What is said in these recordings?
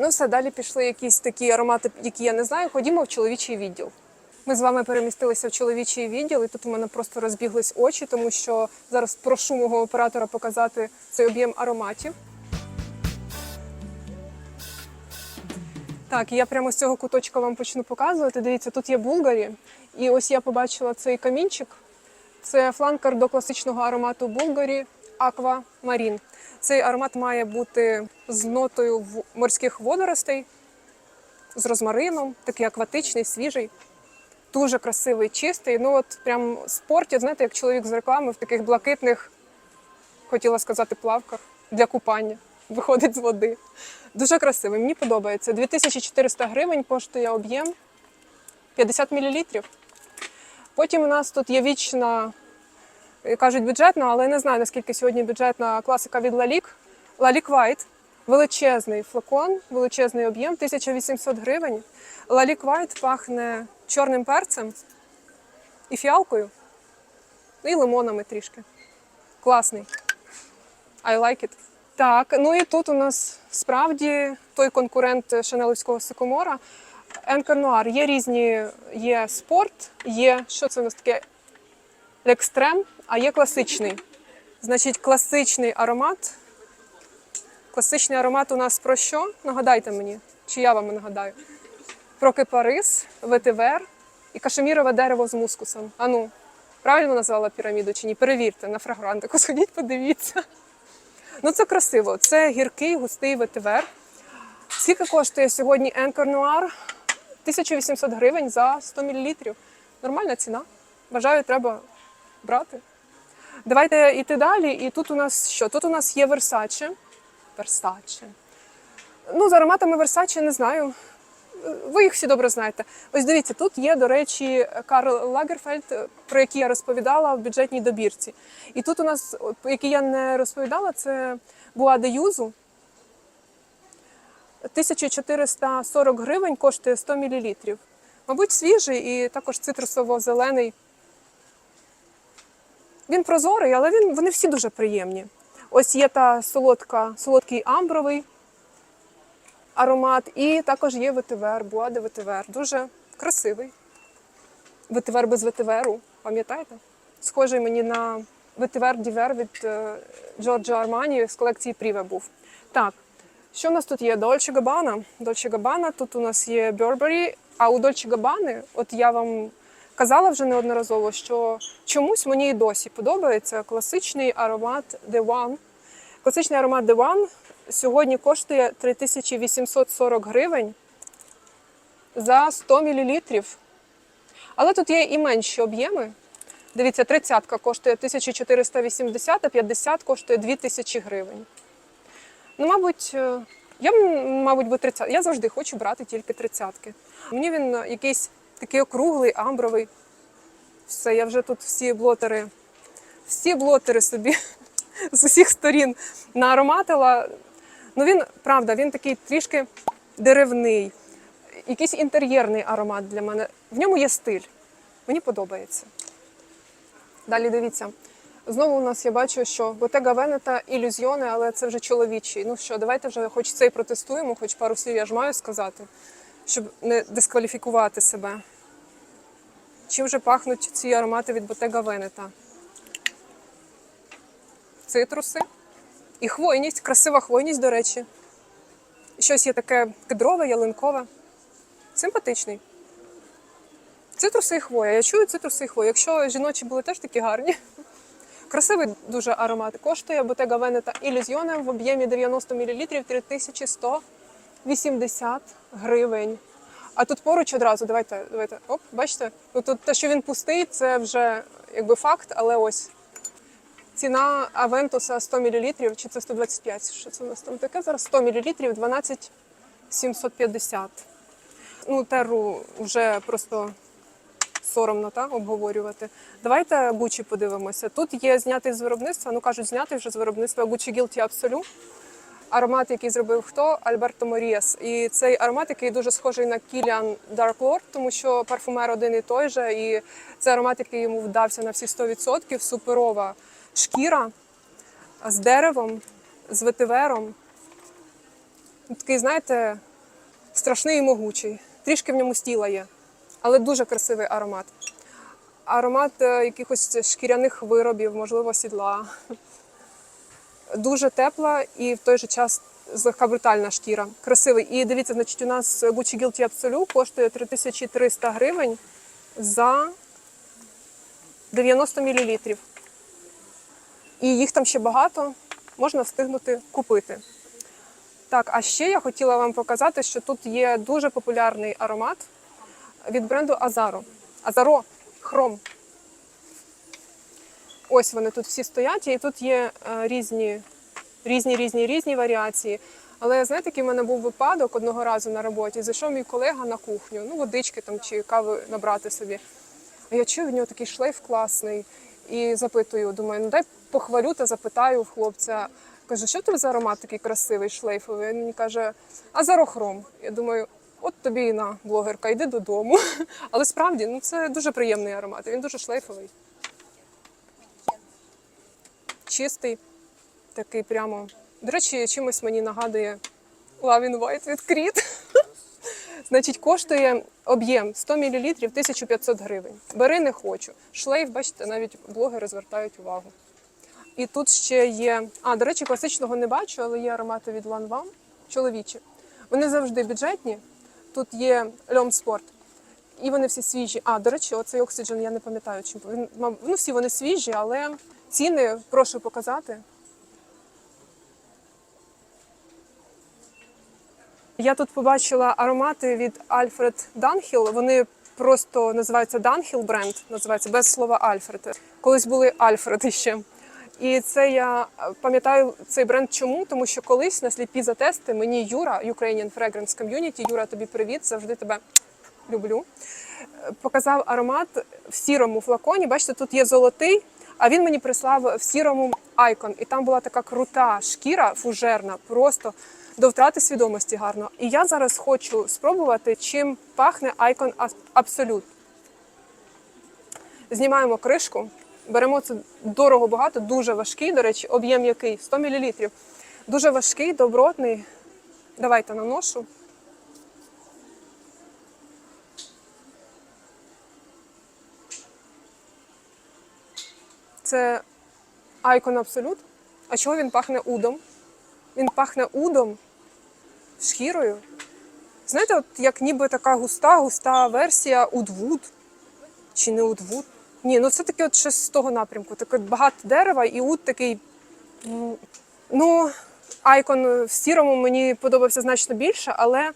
Ну все, далі пішли якісь такі аромати, які я не знаю. Ходімо в чоловічий відділ. Ми з вами перемістилися в чоловічий відділ, і тут у мене просто розбіглись очі, тому що зараз прошу мого оператора показати цей об'єм ароматів. Так, я прямо з цього куточка вам почну показувати. Дивіться, тут є булгарі. І ось я побачила цей камінчик. Це фланкер до класичного аромату булгарі Аква Марін. Цей аромат має бути з нотою морських водоростей, з розмарином, такий акватичний, свіжий. Дуже красивий, чистий. Ну от прям спортять, знаєте, як чоловік з реклами в таких блакитних, хотіла сказати, плавках для купання. Виходить з води. Дуже красивий, мені подобається. 2400 гривень коштує об'єм 50 мл. Потім у нас тут є вічна, кажуть, бюджетна, але я не знаю, наскільки сьогодні бюджетна класика від Лалік. Лалік White. Величезний флакон, величезний об'єм, 1800 гривень. Лалік White пахне чорним перцем і фіалкою, і лимонами трішки. Класний. I like it. Так, ну і тут у нас справді той конкурент шанелівського сикомора. Енкер Нуар. Є різні, є спорт, є що це у нас таке екстрем, а є класичний. Значить, класичний аромат. Класичний аромат у нас про що? Нагадайте мені, чи я вам нагадаю. Про кипарис, ветивер і кашемірове дерево з мускусом. Ану, правильно назвала піраміду чи ні? Перевірте на фрагрантику, сходіть, подивіться. Ну це красиво. Це гіркий, густий ветивер. Скільки коштує сьогодні Енкор Нуар? 1800 гривень за 100 мл. Нормальна ціна. Вважаю, треба брати. Давайте йти далі. І тут у нас що? Тут у нас є Versace. Versace. Ну, з ароматами Versace не знаю. Ви їх всі добре знаєте. Ось дивіться, тут є, до речі, Карл Лагерфельд, про який я розповідала в бюджетній добірці. І тут у нас, який я не розповідала, це Буа де Юзу. 1440 гривень коштує 100 мл. Мабуть, свіжий і також цитрусово-зелений. Він прозорий, але він, вони всі дуже приємні. Ось є та солодка, солодкий амбровий аромат, і також є ветивер, буаде ветивер. Дуже красивий. Ветивер без ветиверу, пам'ятаєте? Схожий мені на ветивер Дівер від е, Джорджо Армані з колекції Пріве був. Так, що в нас тут є? Дольче Габана. Дольче Габана, тут у нас є Burberry, а у Дольче Габани, от я вам казала вже неодноразово, що чомусь мені і досі подобається класичний аромат The One. Класичний аромат The One сьогодні коштує 3840 гривень за 100 мл. Але тут є і менші об'єми. Дивіться, 30 коштує 1480, а 50 коштує 2000 гривень. Ну, мабуть, е, я мабуть, би 30. Я завжди хочу брати тільки тридцятки. Мені він якийсь такий округлий, амбровий. Все, я вже тут всі блотери, всі блотери собі з усіх сторін наароматила. Ну він, правда, він такий трішки деревний, якийсь інтер'єрний аромат для мене. В ньому є стиль. Мені подобається. Далі дивіться. Знову у нас я бачу, що Bottega Veneta ілюзіони, але це вже чоловічий. Ну що, давайте вже хоч цей протестуємо, хоч пару слів я ж маю сказати, щоб не дискваліфікувати себе. Чим вже пахнуть ці аромати від Bottega Veneta? Цитруси. І хвойність, красива хвойність, до речі. Щось є таке кедрове, ялинкове. Симпатичний. Цитруси і хвоя. Я чую цитруси і хвоя. Якщо жіночі були теж такі гарні. Красивий дуже аромат. Коштує Bottega Veneta Illusione в об'ємі 90 мл 3180 гривень. А тут поруч одразу, давайте, давайте. Оп, бачите? Ну, тут те, що він пустий, це вже якби факт, але ось ціна Авентуса 100 мл, чи це 125? Що це у нас там таке? Зараз 100 мл 12 750. Ну, теру вже просто соромно та, обговорювати. Давайте Гучі подивимося. Тут є знятий з виробництва, ну кажуть, знятий вже з виробництва Gucci Guilty Absolu. Аромат, який зробив хто? Альберто Моріас. І цей аромат, який дуже схожий на Kilian Dark Lord, тому що парфумер один і той же. І це аромат, який йому вдався на всі 100%. Суперова шкіра з деревом, з ветивером. Такий, знаєте, страшний і могучий. Трішки в ньому стіла є, але дуже красивий аромат. Аромат е, якихось шкіряних виробів, можливо, сідла. Дуже тепла і в той же час злегка брутальна шкіра. Красивий. І дивіться, значить, у нас Gucci Guilty Absolute коштує 3300 гривень за 90 мл. І їх там ще багато, можна встигнути купити. Так, а ще я хотіла вам показати, що тут є дуже популярний аромат від бренду Azaro. Azaro Chrome. Ось вони тут всі стоять, і тут є е, різні, різні, різні, різні варіації. Але знаєте, який в мене був випадок одного разу на роботі. Зайшов мій колега на кухню, ну, водички там чи кави набрати собі. А я чую, в нього такий шлейф класний. І запитую, думаю, ну дай похвалю та запитаю в хлопця. Каже, що ти за аромат такий красивий, шлейфовий? Він мені каже, азарохром. Я думаю, от тобі і на блогерка, йди додому. Але справді ну, це дуже приємний аромат. Він дуже шлейфовий. Чистий, такий прямо. До речі, чимось мені нагадує Lavin White від Creed. Значить, коштує об'єм 100 мл 1500 гривень. Бери не хочу. Шлейф, бачите, навіть блогери звертають увагу. І тут ще є. А, до речі, класичного не бачу, але є аромати від Lanvin, чоловічі. Вони завжди бюджетні. Тут є Льом Спорт. І вони всі свіжі. А, до речі, оцей Oxygen, я не пам'ятаю, чим ну, всі вони свіжі, але ціни прошу показати. Я тут побачила аромати від Alfred Dunhill. Вони просто називаються Dunhill бренд, називається без слова Alfred. Колись були Alfred ще. І це я е, пам'ятаю цей бренд чому? Тому що колись на сліпі затести мені Юра, Ukrainian Fragrance Community, Юра, тобі привіт, завжди тебе люблю. е, Показав аромат в сірому флаконі. Бачите, тут є золотий, а він мені прислав в сірому айкон. І там була така крута шкіра фужерна, просто до втрати свідомості гарно. І я зараз хочу спробувати, чим пахне айкон Absolute. Знімаємо кришку, беремо це дорого багато, дуже важкий, до речі, об'єм який 100 мл. Дуже важкий, добротний. Давайте наношу. Це Icon Absolute. А чого він пахне удом? Він пахне удом, шкірою. Знаєте, от як ніби така густа, густа версія Удвуд. Чи не Удвуд? Ні, ну це таке от щось з того напрямку. Таке багато дерева і уд такий. Ну, айкон в сірому мені подобався значно більше, але.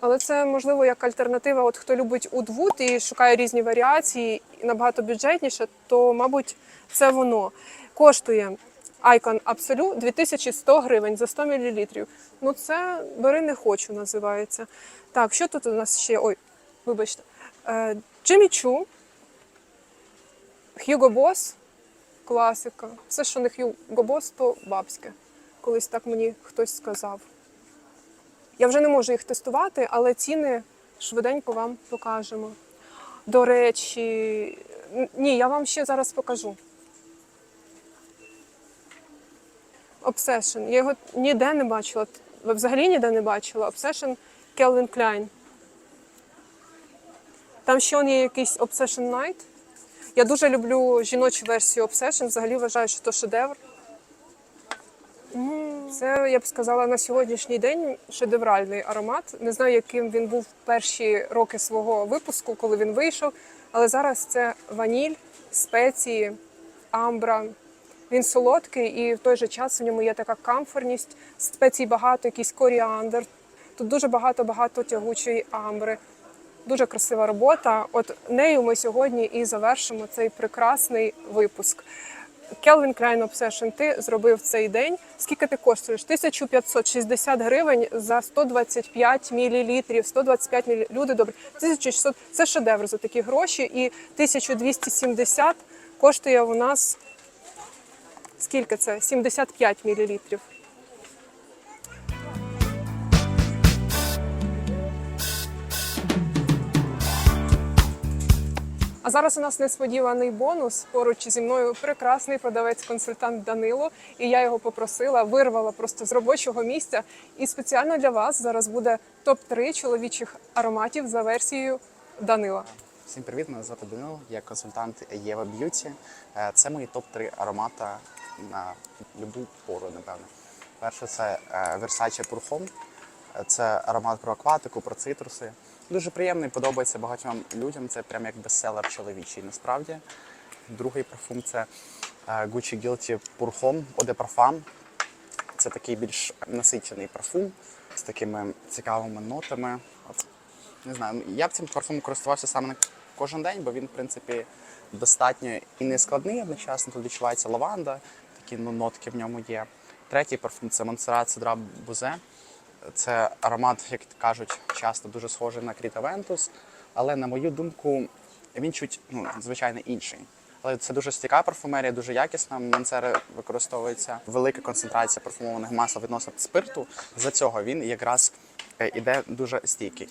Але це можливо як альтернатива. От хто любить Удвуд і шукає різні варіації, і набагато бюджетніше, то, мабуть, це воно. Коштує Icon Absolute 2100 гривень за 100 мл. Ну, це бери не хочу, називається. Так, що тут у нас ще? Ой, вибачте. Е, Джиммі Чу, Hugo Boss, класика. Все, що не Hugo Boss, то бабське. Колись так мені хтось сказав. Я вже не можу їх тестувати, але ціни швиденько вам покажемо. До речі, ні, я вам ще зараз покажу. Obsession. Я його ніде не бачила. Взагалі ніде не бачила. Obsession Calvin Klein. Там ще є якийсь Obsession Night. Я дуже люблю жіночу версію Obsession. Взагалі вважаю, що то шедевр. Це, я б сказала, на сьогоднішній день шедевральний аромат. Не знаю, яким він був перші роки свого випуску, коли він вийшов. Але зараз це ваніль, спеції, амбра. Він солодкий і в той же час в ньому є така камфорність, спецій багато, якийсь коріандр. Тут дуже багато-багато тягучої амбри. Дуже красива робота. От нею ми сьогодні і завершимо цей прекрасний випуск. Kelvin Klein Obsession, ти зробив цей день. Скільки ти коштуєш? 1560 гривень за 125 мілілітрів, 125 мл. Люди добрі. 1600 – це шедевр за такі гроші. І 1270 коштує у нас скільки це? 75 мл. Зараз у нас несподіваний бонус. Поруч зі мною прекрасний продавець-консультант Данило. І я його попросила, вирвала просто з робочого місця. І спеціально для вас зараз буде топ-3 чоловічих ароматів за версією Данила. Всім привіт, мене звати Данило, я консультант Єва Б'юті. Е, Це мої топ-3 аромата на любу пору, напевно. Перше це е, Versace Purhomme. Е, Це аромат про акватику, про цитруси. Дуже приємний, подобається багатьом людям. Це прям як бестселер чоловічий. Насправді. Другий парфум це е, Gucci Guilty Purhomme Eau de Parfum. Це такий більш насичений парфум з такими цікавими нотами. От, не знаю, я б цим парфумом користувався саме не кожен день, бо він, в принципі, достатньо і не складний одночасно. Тут відчувається лаванда, такі ну, нотки в ньому є. Третій парфум це Montserrat Cedra Buze. Це аромат, як кажуть, часто дуже схожий на Кріта Вентус, але на мою думку, він чуть ну, звичайно інший. Але це дуже стійка парфумерія, дуже якісна. Менцери використовується велика концентрація парфумованих масел відносно спирту. За цього він якраз е, іде дуже стійкий.